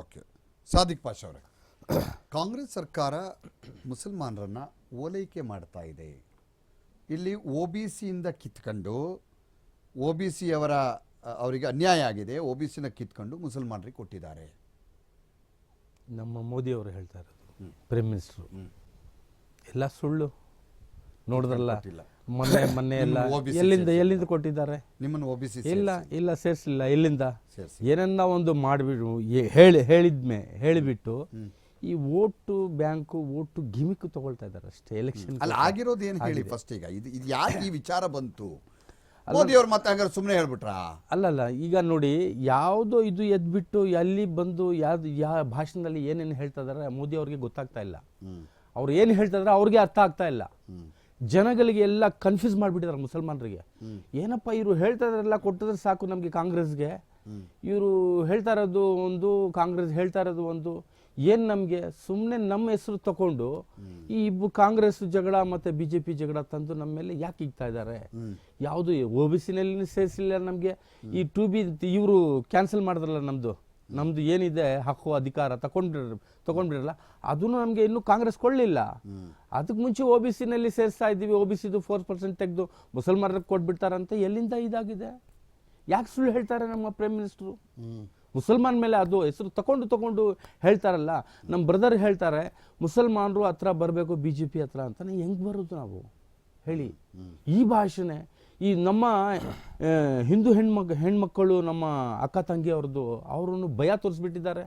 Okay. Sadiq Pasha ಅವರೇ ಕಾಂಗ್ರೆಸ್ ಸರ್ಕಾರ ಮುಸಲ್ಮಾನರನ್ನು ಓಲೈಕೆ ಮಾಡ್ತಾ ಇದೆ. ಇಲ್ಲಿ ಒ ಬಿ ಸಿಯಿಂದ ಕಿತ್ಕೊಂಡು ಒ ಬಿ ಸಿಯವರ ಅವರಿಗೆ ಅನ್ಯಾಯ ಆಗಿದೆ ಒ ಬಿ ಸಿನ ಕಿತ್ಕೊಂಡು ಮುಸಲ್ಮಾನರಿಗೆ ಕೊಟ್ಟಿದ್ದಾರೆ. ನಮ್ಮ ಮೋದಿ ಅವರು ಹೇಳ್ತಾ ಇರೋದು ಪ್ರೈಮ್ ಮಿನಿಸ್ಟ್ರು ಎಲ್ಲ ಸುಳ್ಳು. ನೋಡಿದ್ರಲ್ಲ? ಮೊನ್ನೆ ಮೊನ್ನೆ ಎಲ್ಲ. ಎಲ್ಲಿಂದ ಎಲ್ಲಿಂದ ಕೊಟ್ಟಿದ್ದಾರೆ? ನಿಮ್ಮನ್ನು ಒ ಬಿ ಸಿ ಇಲ್ಲ ಇಲ್ಲ ಸೇರಿಸಲಿಲ್ಲ ಎಲ್ಲಿಂದ. ಏನನ್ನ ಒಂದು ಮಾಡಿಬಿಡು. ಹೇಳಿ ಹೇಳಿದ್ಮೆ ಹೇಳಿಬಿಟ್ಟು ಈ ಓಟು ಬ್ಯಾಂಕು ಓಟು ಗಿಮಿಕ್ ತಗೊಳ್ತಾ ಇದ್ದಾರೆ ಅಷ್ಟೇ. ಎಲೆಕ್ಷನ್ ಅಲ್ಲ ಆಗಿರೋದು ಏನು ಹೇಳಿ ಫಸ್ಟ್ ಈಗ? ಇದು ಇದು ಯಾಕೆ ಈ ವಿಚಾರ ಬಂತು? ಮೋದಿ ಅವ್ರು ಮತ್ತೆ ಹಂಗಾರೆ ಸುಮ್ಮನೆ ಹೇಳ್ಬಿಟ್ರಾ? ಅಲ್ಲಲ್ಲ ಈಗ ನೋಡಿ ಯಾವುದೋ ಇದು ಎದ್ಬಿಟ್ಟು ಅಲ್ಲಿ ಬಂದು ಯಾವ್ದು ಯಾವ ಭಾಷಣದಲ್ಲಿ ಏನೇನು ಹೇಳ್ತಾ ಇದಾರೆ ಮೋದಿ ಅವ್ರಿಗೆ ಗೊತ್ತಾಗ್ತಾ ಇಲ್ಲ. ಅವ್ರು ಏನು ಹೇಳ್ತಾ ಇದಾರೆ ಅವ್ರಿಗೆ ಅರ್ಥ ಆಗ್ತಾ ಇಲ್ಲ. ಜನಗಳಿಗೆ ಎಲ್ಲ ಕನ್ಫ್ಯೂಸ್ ಮಾಡಿಬಿಟ್ಟಿದ್ದಾರೆ ಮುಸಲ್ಮಾನರಿಗೆ. ಏನಪ್ಪ ಇವರು ಹೇಳ್ತಾ ಇದ್ರೆಲ್ಲ ಕೊಟ್ಟಿದ್ರೆ ಸಾಕು ನಮಗೆ ಕಾಂಗ್ರೆಸ್ಗೆ. ಇವರು ಹೇಳ್ತಾ ಇರೋದು ಒಂದು, ಕಾಂಗ್ರೆಸ್ ಹೇಳ್ತಾ ಇರೋದು ಒಂದು. ಏನು ನಮಗೆ? ಸುಮ್ಮನೆ ನಮ್ಮ ಹೆಸರು ತಗೊಂಡು ಈ ಇಬ್ಬರು ಕಾಂಗ್ರೆಸ್ ಜಗಳ ಮತ್ತು ಬಿ ಜೆ ಪಿ ಜಗಳ ತಂದು ನಮ್ಮ ಮೇಲೆ ಯಾಕೆ ಇಗ್ತಾ ಇದ್ದಾರೆ? ಯಾವುದು ಒ ಬಿ ಸಿನಲ್ಲಿ ಸೇರಿಸಿಲ್ಲ ನಮಗೆ. ಈ ಟು ಬಿ, ಇವರು ಕ್ಯಾನ್ಸಲ್ ಮಾಡಿದ್ರಲ್ಲ ನಮ್ಮದು ನಮ್ಮದು ಏನಿದೆ ಹಕ್ಕು ಅಧಿಕಾರ ತಗೊಂಡ್ಬಿಡ ತಗೊಂಡ್ಬಿಡ್ರಲ್ಲ ಅದನ್ನು ನಮಗೆ ಇನ್ನೂ ಕಾಂಗ್ರೆಸ್ ಕೊಳ್ಳಿಲ್ಲ ಅದಕ್ಕೆ ಮುಂಚೆ ಒ ಬಿ ಸಿನಲ್ಲಿ ಸೇರಿಸ್ತಾ ಇದ್ದೀವಿ ಒ ಬಿ ಸಿದು ಫೋರ್ ಪರ್ಸೆಂಟ್ ತೆಗೆದು ಮುಸಲ್ಮಾನರಿಗೆ ಕೊಟ್ಬಿಡ್ತಾರಂತ ಎಲ್ಲಿಂದ ಇದಾಗಿದೆ? ಯಾಕೆ ಸುಳ್ಳು ಹೇಳ್ತಾರೆ ನಮ್ಮ ಪ್ರೈಮ್ ಮಿನಿಸ್ಟ್ರು ಮುಸಲ್ಮಾನ್ ಮೇಲೆ ಅದು ಹೆಸರು ತಗೊಂಡು ತಗೊಂಡು ಹೇಳ್ತಾರಲ್ಲ, ನಮ್ಮ ಬ್ರದರ್ ಹೇಳ್ತಾರೆ, ಮುಸಲ್ಮಾನರು ಹತ್ರ ಬರಬೇಕು ಬಿ ಜೆ ಪಿ ಹತ್ರ ಅಂತಲೇ ಹೆಂಗೆ ಬರೋದು ನಾವು? ಹೇಳಿ. ಈ ಭಾಷಣೆ ಈ ನಮ್ಮ ಹಿಂದೂ ಹೆಣ್ಮಕ್ ಹೆಣ್ಮಕ್ಕಳು ನಮ್ಮ ಅಕ್ಕ ತಂಗಿ ಅವ್ರದ್ದು, ಅವರನ್ನು ಭಯ ತೋರಿಸ್ಬಿಟ್ಟಿದ್ದಾರೆ.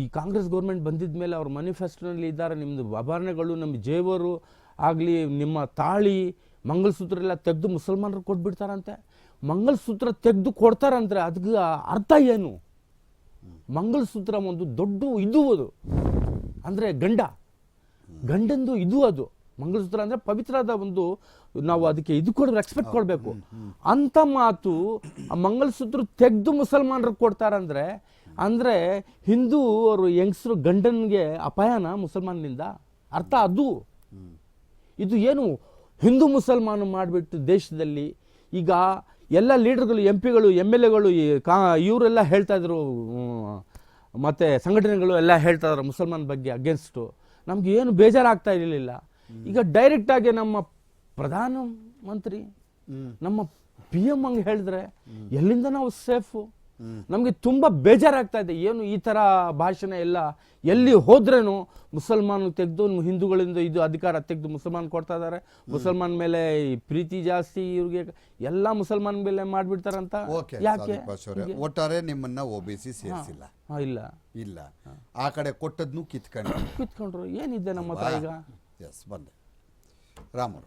ಈ ಕಾಂಗ್ರೆಸ್ ಗೌರ್ಮೆಂಟ್ ಬಂದಿದ್ದ ಮೇಲೆ ಅವ್ರ ಮ್ಯಾನಿಫೆಸ್ಟೋನಲ್ಲಿ ಇದ್ದಾರೆ ನಿಮ್ಮದು ಆಭರಣಗಳು ನಮ್ಮ ಜೇವರು ಆಗಲಿ, ನಿಮ್ಮ ತಾಳಿ ಮಂಗಲಸೂತ್ರ ಎಲ್ಲ ತೆಗೆದು ಮುಸಲ್ಮಾನರು ಕೊಟ್ಬಿಡ್ತಾರಂತೆ. ಮಂಗಲಸೂತ್ರ ತೆಗೆದು ಕೊಡ್ತಾರಂದ್ರೆ ಅದಕ್ಕೆ ಅರ್ಥ ಏನು? ಮಂಗಲಸೂತ್ರ ಒಂದು ದೊಡ್ಡ ಇದು ಅದು. ಅಂದರೆ ಗಂಡ. ಗಂಡಂದು ಇದು ಅದು. ಮಂಗಲಸೂತ್ರ ಅಂದರೆ ಪವಿತ್ರದ ಒಂದು ನಾವು ಅದಕ್ಕೆ ಇದು ಕೊಡ ರೆಸ್ಪೆಕ್ಟ್ ಕೊಡಬೇಕು. ಅಂತ ಮಾತು ಆ ಮಂಗಲಸೂತ್ರ ತೆಗೆದು ಮುಸಲ್ಮಾನರಿಗೆ ಕೊಡ್ತಾರಂದ್ರೆ ಅಂದರೆ ಹಿಂದೂ ಅವರು ಹೆಂಗಸರು ಗಂಡನಿಗೆ ಅಪಾಯನ ಮುಸಲ್ಮಾನನಿಂದ ಅರ್ಥ ಅದು. ಇದು ಏನು? ಹಿಂದೂ ಮುಸಲ್ಮಾನ ಮಾಡಿಬಿಟ್ಟು ದೇಶದಲ್ಲಿ ಈಗ ಎಲ್ಲ ಲೀಡರ್ಗಳು ಎಂ ಪಿಗಳು ಎಂ ಎಲ್ ಎಗಳು ಕಾ ಇವರೆಲ್ಲ ಹೇಳ್ತಾ ಇದ್ರು ಮತ್ತೆ ಸಂಘಟನೆಗಳು ಎಲ್ಲ ಹೇಳ್ತಾ ಇದ್ರು ಮುಸಲ್ಮಾನ್ ಬಗ್ಗೆ ಅಗೇನ್ಸ್ಟು ನಮ್ಗೆ ಏನು ಬೇಜಾರಾಗ್ತಾ ಇರಲಿಲ್ಲ. ಈಗ ಡೈರೆಕ್ಟ್ ಆಗಿ ನಮ್ಮ ಪ್ರಧಾನ ಮಂತ್ರಿ ನಮ್ಮ ಪಿ ಎಂ ಹಂಗೆ ಹೇಳಿದ್ರೆ ಎಲ್ಲಿಂದ ನಾವು ಸೇಫು ನಮಗೆ ತುಂಬಾ ಬೇಜಾರಾಗ್ತಾ ಇದೆ. ಏನು ಈ ಥರ ಭಾಷಣ ಎಲ್ಲ ಎಲ್ಲಿ ಹೋದ್ರೇನು ಮುಸಲ್ಮಾನ್ ತೆಗೆದು ಹಿಂದೂಗಳಿಂದ ಇದು ಅಧಿಕಾರ ತೆಗೆದು ಮುಸಲ್ಮಾನ್ ಕೊಡ್ತಾ ಇದ್ದಾರೆ ಮುಸಲ್ಮಾನ್ ಮೇಲೆ ಈ ಪ್ರೀತಿ ಜಾಸ್ತಿ ಇವ್ರಿಗೆ. ಎಲ್ಲ ಮುಸಲ್ಮಾನ್ ಮೇಲೆ ಮಾಡ್ಬಿಡ್ತಾರಂತ? ಓಕೆ ಯಾಕೆ? ಒಟ್ಟಾರೆ ನಿಮ್ಮನ್ನ ಓಬಿಸಿ ಸೇರಿಸಿಲ್ಲ. ಇಲ್ಲ. ಇಲ್ಲ. ಆ ಕಡೆ ಕೊಟ್ಟದ್ನು ಕಿತ್ಕೊಂಡ್ರು. ಕಿತ್ಕೊಂಡ್ರು. ಏನಿದೆ ನಮ್ಮ ಹತ್ರ ಈಗ? yes one day ramur